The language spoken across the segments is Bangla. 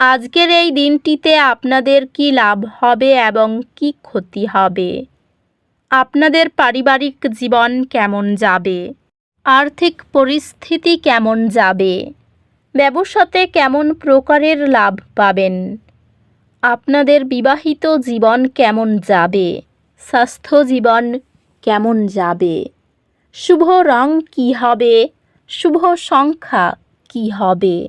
আজকের এই দিনটিতে আপনাদের কি লাভ হবে এবং কি ক্ষতি হবে? আপনাদের পারিবারিক জীবন কেমন যাবে? আর্থিক পরিস্থিতি কেমন যাবে? ব্যবসাতে কেমন প্রকারের লাভ পাবেন? আপনাদের বিবাহিত জীবন কেমন যাবে? স্বাস্থ্য জীবন কেমন যাবে? শুভ রং কী হবে? শুভ সংখ্যা কী হবে?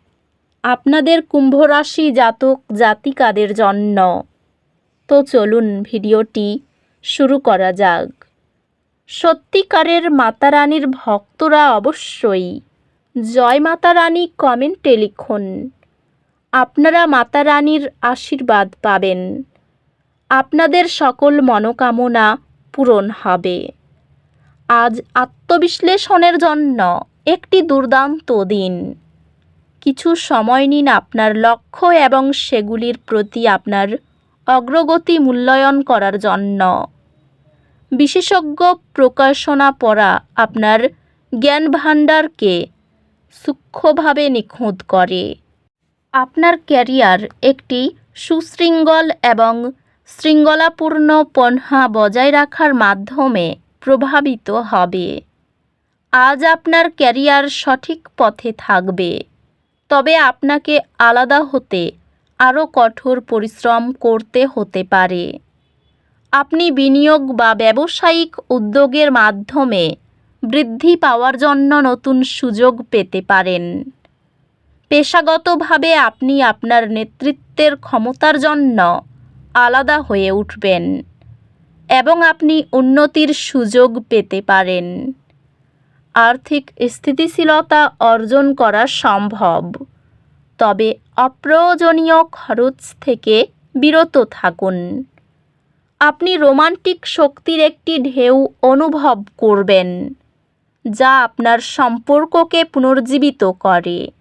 আপনাদের কুম্ভ রাশি জাতক জাতিকাদের জন্য। তো চলুন ভিডিওটি শুরু করা যাক। সত্যিকারের মাতা রানীর ভক্তরা অবশ্যই জয় মাতা রানী কমেন্টে লিখুন। আপনারা মাতা রানীর আশীর্বাদ পাবেন। আপনাদের সকল মনোকামনা পূরণ হবে। আজ আত্মবিশ্লেষণের জন্য একটি দুর্দান্ত দিন। কিছু সময় নিন আপনার লক্ষ্য এবং সেগুলির প্রতি আপনার অগ্রগতি মূল্যায়ন করার জন্য। বিশেষজ্ঞ প্রকাশনা পড়া আপনার জ্ঞান ভাণ্ডারকে সূক্ষ্মভাবে নিখুঁত করে। আপনার ক্যারিয়ার একটি সুশৃঙ্গল এবং শৃঙ্খলাপূর্ণ পন্হা বজায় রাখার মাধ্যমে প্রভাবিত হবে। আজ আপনার ক্যারিয়ার সঠিক পথে থাকবে। তবে আপনাকে আলাদা হতে, আরও কঠোর পরিশ্রম করতে হতে পারে। আপনি বিনিয়োগ বা ব্যবসায়িক উদ্যোগের মাধ্যমে বৃদ্ধি পাওয়ার জন্য নতুন সুযোগ পেতে পারেন। পেশাগতভাবে আপনি আপনার নেতৃত্বের ক্ষমতার জন্য আলাদা হয়ে উঠবেন এবং আপনি উন্নতির সুযোগ পেতে পারেন। আর্থিক স্থিতিশীলতা অর্জন করা সম্ভব। তবে অপ্রয়োজনীয় খরচ থেকে বিরত থাকুন। আপনি রোমান্টিক শক্তির একটি ঢেউ অনুভব করবেন, যা আপনার সম্পর্ককে পুনর্জীবিত করে।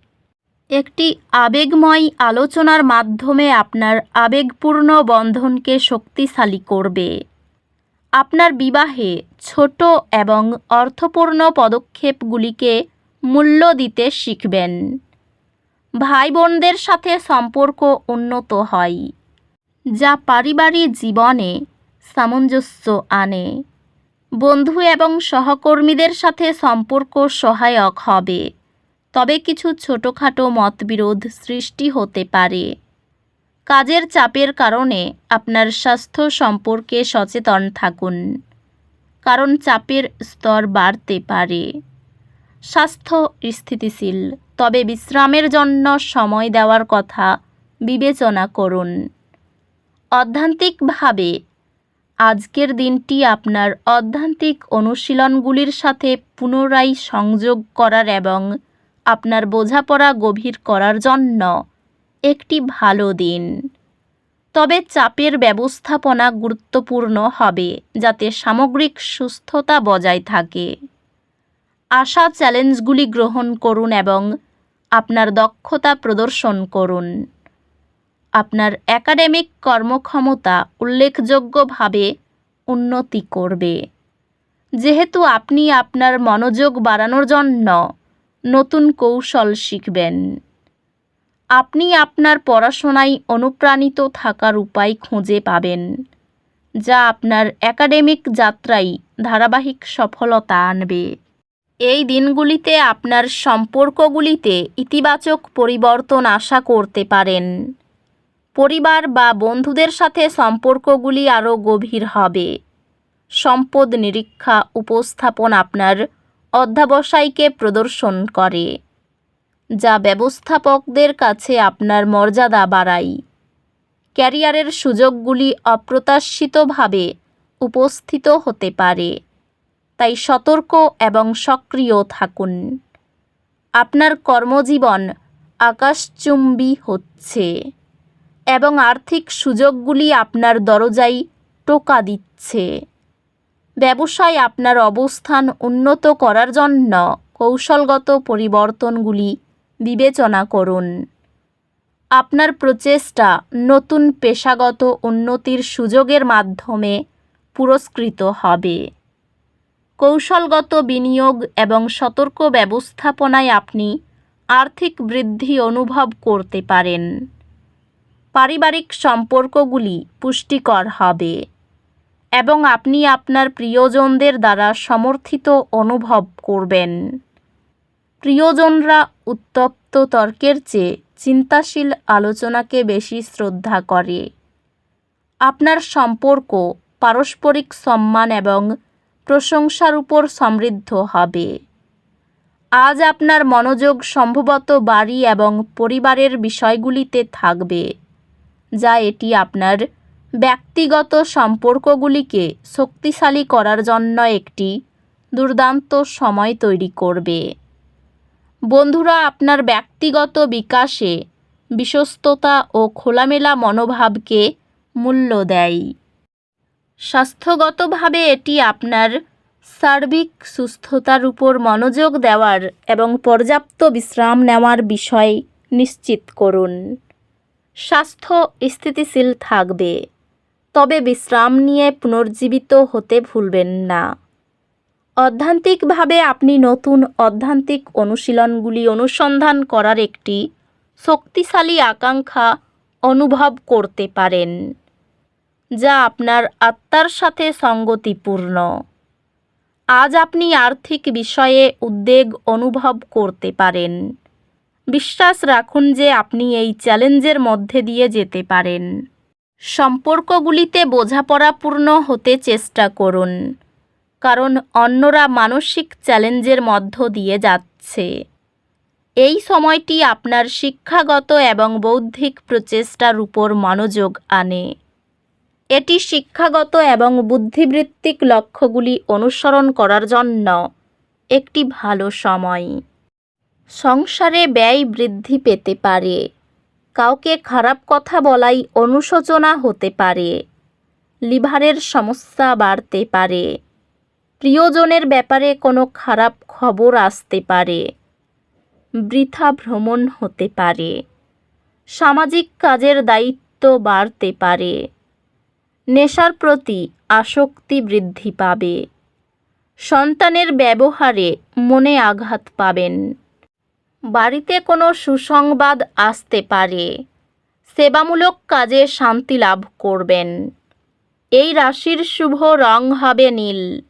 একটি আবেগময় আলোচনার মাধ্যমে আপনার আবেগপূর্ণ বন্ধনকে শক্তিশালী করবে। আপনার বিবাহে ছোট এবং অর্থপূর্ণ পদক্ষেপগুলিকে মূল্য দিতে শিখবেন। ভাই বোনদের সাথে সম্পর্ক উন্নত হয়, যা পারিবারিক জীবনে সামঞ্জস্য আনে। বন্ধু এবং সহকর্মীদের সাথে সম্পর্ক সহায়ক হবে, তবে কিছু ছোটোখাটো মতবিরোধ সৃষ্টি হতে পারে। কাজের চাপের কারণে আপনার স্বাস্থ্য সম্পর্কে সচেতন থাকুন, কারণ চাপের স্তর বাড়তে পারে। স্বাস্থ্য স্থিতিশীল, তবে বিশ্রামের জন্য সময় দেওয়ার কথা বিবেচনা করুন। অধ্যান্তিকভাবে, আজকের দিনটি আপনার অধ্যান্তিক অনুশীলনগুলির সাথে পুনরায় সংযোগ করার এবং আপনার বোঝাপড়া গভীর করার জন্য একটি ভালো দিন। তবে চাপের ব্যবস্থাপনা গুরুত্বপূর্ণ হবে, যাতে সামগ্রিক সুস্থতা বজায় থাকে। আশা চ্যালেঞ্জগুলি গ্রহণ করুন এবং আপনার দক্ষতা প্রদর্শন করুন। আপনার একাডেমিক কর্মক্ষমতা উল্লেখযোগ্যভাবে উন্নতি করবে। যেহেতু আপনি আপনার মনোযোগ বাড়ানোর জন্য নতুন কৌশল শিখবেন। আপনি আপনার পড়াশোনায় অনুপ্রাণিত থাকার উপায় খুঁজে পাবেন, যা আপনার একাডেমিক যাত্রায় ধারাবাহিক সফলতা আনবে। এই দিনগুলিতে আপনার সম্পর্কগুলিতে ইতিবাচক পরিবর্তন আশা করতে পারেন। পরিবার বা বন্ধুদের সাথে সম্পর্কগুলি আরও গভীর হবে। সম্পদ নিরীক্ষা, উপস্থাপন আপনার অধ্যাবসায়কে প্রদর্শন করে। যা ব্যবস্থাপকদের কাছে আপনার মর্যাদা বাড়ায় ক্যারিয়ারের সুযোগগুলি অপ্রত্যাশিতভাবে উপস্থিত হতে পারে। তাই সতর্ক এবং সক্রিয় থাকুন। আপনার কর্মজীবন আকাশচুম্বী হচ্ছে এবং আর্থিক সুযোগগুলি আপনার দরজায় টোকা দিচ্ছে। ব্যবসায় আপনার অবস্থান উন্নত করার জন্য কৌশলগত পরিবর্তনগুলি বিবেচনা করুন। আপনার প্রচেষ্টা নতুন পেশাগত উন্নতির সুযোগের মাধ্যমে পুরস্কৃত হবে। কৌশলগত বিনিয়োগ এবং সতর্ক ব্যবস্থাপনায় আপনি আর্থিক বৃদ্ধি অনুভব করতে পারেন। পারিবারিক সম্পর্কগুলি পুষ্টিকর হবে এবং আপনি আপনার প্রিয়জনদের দ্বারা সমর্থিত অনুভব করবেন। প্রিয়জনরা উত্তপ্ত তর্কের চেয়ে চিন্তাশীল আলোচনাকে বেশি শ্রদ্ধা করে। আপনার সম্পর্ক পারস্পরিক সম্মান এবং প্রশংসার উপর সমৃদ্ধ হবে। আজ আপনার মনোযোগ সম্ভবত বাড়ি এবং পরিবারের বিষয়গুলিতে থাকবে, যা এটি আপনার ব্যক্তিগত সম্পর্কগুলিকে শক্তিশালী করার জন্য একটি দুর্দান্ত সময় তৈরি করবে। বন্ধুরা, আপনার ব্যক্তিগত বিকাশে বিশ্বস্ততা ও খোলামেলা মনোভাবকে মূল্য দেয়। স্বাস্থ্যগতভাবে এটি আপনার সার্বিক সুস্থতার উপর মনোযোগ দেওয়ার এবং পর্যাপ্ত বিশ্রাম নেওয়ার বিষয় নিশ্চিত করুন। স্বাস্থ্য স্থিতিশীল থাকবে, তবে বিশ্রাম নিয়ে পুনর্জীবিত হতে ভুলবেন না। অধ্যান্তিকভাবে আপনি নতুন অধ্যান্তিক অনুশীলনগুলি অনুসন্ধান করার একটি শক্তিশালী আকাঙ্ক্ষা অনুভব করতে পারেন, যা আপনার আত্মার সাথে সঙ্গতিপূর্ণ। আজ আপনি আর্থিক বিষয়ে উদ্বেগ অনুভব করতে পারেন। বিশ্বাস রাখুন যে আপনি এই চ্যালেঞ্জের মধ্যে দিয়ে যেতে পারেন। সম্পর্কগুলিতে বোঝাপড়াপূর্ণ হতে চেষ্টা করুন। কারণ অন্যরা মানসিক চ্যালেঞ্জের মধ্য দিয়ে যাচ্ছে। এই সময়টি আপনার শিক্ষাগত এবং বৌদ্ধিক প্রচেষ্টার উপর মনোযোগ আনে। এটি শিক্ষাগত এবং বুদ্ধিবৃত্তিক লক্ষ্যগুলি অনুসরণ করার জন্য একটি ভালো সময়। সংসারে ব্যয় বৃদ্ধি পেতে পারে। কাউকে খারাপ কথা বলাই অনুশোচনা হতে পারে। লিভারের সমস্যা বাড়তে পারে। প্রিয়জনের ব্যাপারে কোনো খারাপ খবর আসতে পারে। বৃথা ভ্রমণ হতে পারে। সামাজিক কাজের দায়িত্ব বাড়তে পারে। নেশার প্রতি আসক্তি বৃদ্ধি পাবে। সন্তানের ব্যবহারে মনে আঘাত পাবেন। বাড়িতে কোনো সুসংবাদ আসতে পারে। সেবামূলক কাজে শান্তি লাভ করবেন। এই রাশির শুভ রং হবে নীল।